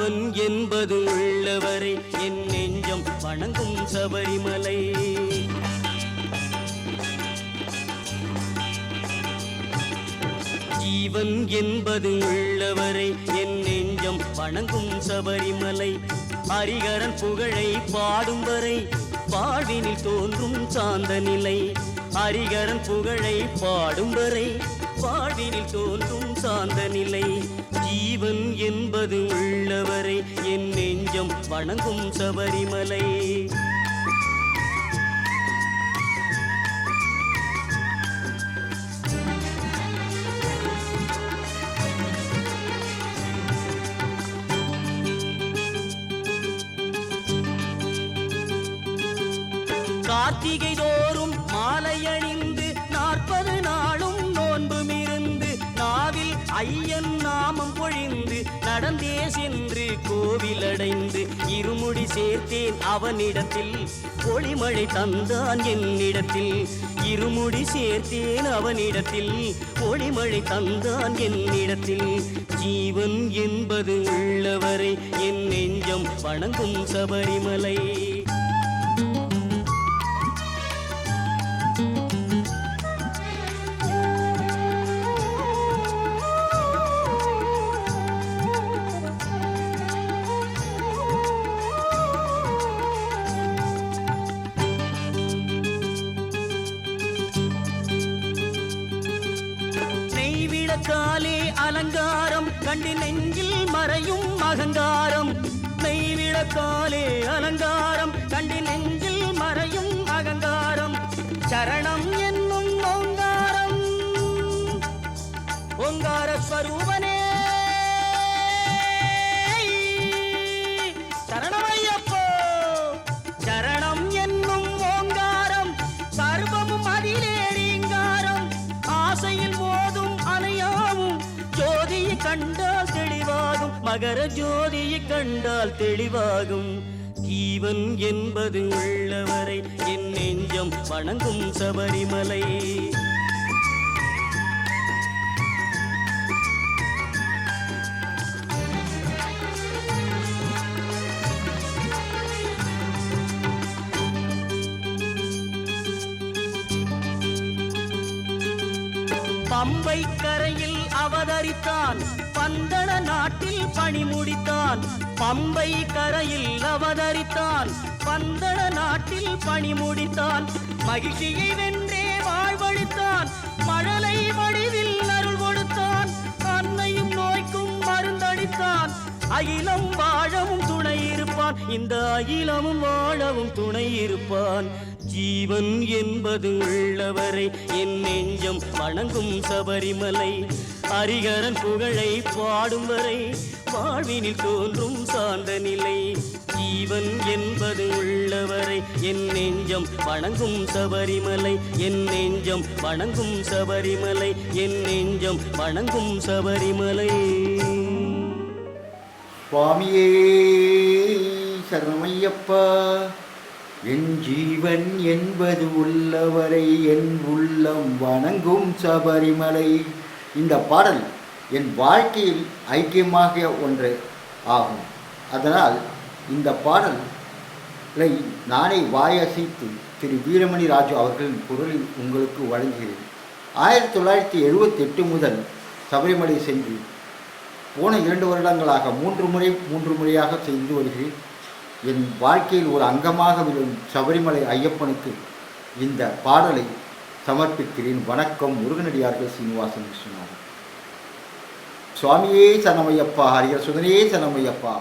ஜீவன் என்பது உள்ளவரை. என் நெஞ்சம் வணங்கும் சபரிமலை. ஜீவன் என்பது உள்ளவரை. என் நெஞ்சம் வணங்கும் சபரிமலை. ஹரிகரன் புகழை பாடும் வரை வாழ்வினில் தோன்றும் சாந்த நிலை ஹரிகரன் புகழை பாடும் வரை வாழ்வினில் தோன்றும் சாந்த நிலை ஜீவன் என்பது உள்ளவரை என் நெஞ்சம் வணங்கும் சபரிமலை. கார்த்திகை தோறும் மாலை அணிந்து நாற்பது நாளும் நோன்புமிருந்து நாவில் ஐயன் நாமம் பொழிந்து நடந்தே சென்று கோவில் அடைந்து இருமுடி சேர்த்தேன் அவனிடத்தில். ஒளிமழை தந்தான் என்னிடத்தில். இருமுடி சேர்த்தேன் அவனிடத்தில். ஒளிமழை தந்தான் என்னிடத்தில். ஜீவன் என்பது உள்ளவரை என் நெஞ்சம் வணங்கும் சபரிமலை. நெய்விளக்காலே அலங்காரம் கண்டு நெஞ்சில் மறையும் அகங்காரம். நெய்விளக்காலே அலங்காரம் கண்டு நெஞ்சில் மறையும் அகங்காரம். சரணம் என்னும் ஓங்காரம். ஓங்கார ஸ்வரூபனே மகர ஜோதியை கண்டால் தெளிவாகும். ஜீவன் என்பது உள்ளவரை என் நெஞ்சம் வணங்கும் சபரிமலை. பம்பை கரையில் அவதரித்தான் பந்தன முடித்தான் பம்பை கரையில் அவதரித்தான். பந்தள நாட்டில் பணி முடித்தான். மகிழ்ச்சியை வென்றே வாழ்வழித்தான். மழலை வடிவில் அருள் கொடுத்தான். அன்னையும் நோய்க்கும் மருந்தளித்தான் அகிலம் வாழவும் துணை இருப்பான். இந்த அகிலமும் வாழவும் துணை இருப்பான். ஜீவன் என்பது உள்ளவரை. என் நெஞ்சம் வணங்கும் சபரிமலை. ஹரிகரன் புகழை பாடும் வரை வாழ்வினில் தோன்றும் சார்ந்த நிலை. ஜீவன் என்பது உள்ளவரை என் நெஞ்சம் வணங்கும் சபரிமலை. என் நெஞ்சம் வணங்கும் சபரிமலை. என் நெஞ்சம் வணங்கும் சபரிமலை. சுவாமியே சரணமையப்பா. என் ஜீவன் என்பது உள்ளவரை என் உள்ளம் வணங்கும் சபரிமலை. இந்த பாடல் என் வாழ்க்கையில் ஐக்கியமாக ஒன்று ஆகும். அதனால் இந்த பாடலை நானே வாயசைத்து திரு வீரமணி ராஜு அவர்களின் குரலில் உங்களுக்கு வழங்குகிறேன். ஆயிரத்தி தொள்ளாயிரத்தி எழுபத்தெட்டு முதல் சபரிமலை சென்று போன இரண்டு வருடங்களாக மூன்று முறை மூன்று முறையாக செய்து வருகிறேன். என் வாழ்க்கையில் ஒரு அங்கமாக விழும் சபரிமலை ஐயப்பனுக்கு இந்த பாடலை சமர்ப்பிக்கிறேன். வணக்கம் முருகனடியார்கள் சீனிவாசன் கிருஷ்ணநாதன் சுவாமியே சனமையப்பா ஹரியர் சுதனே சனமையப்பா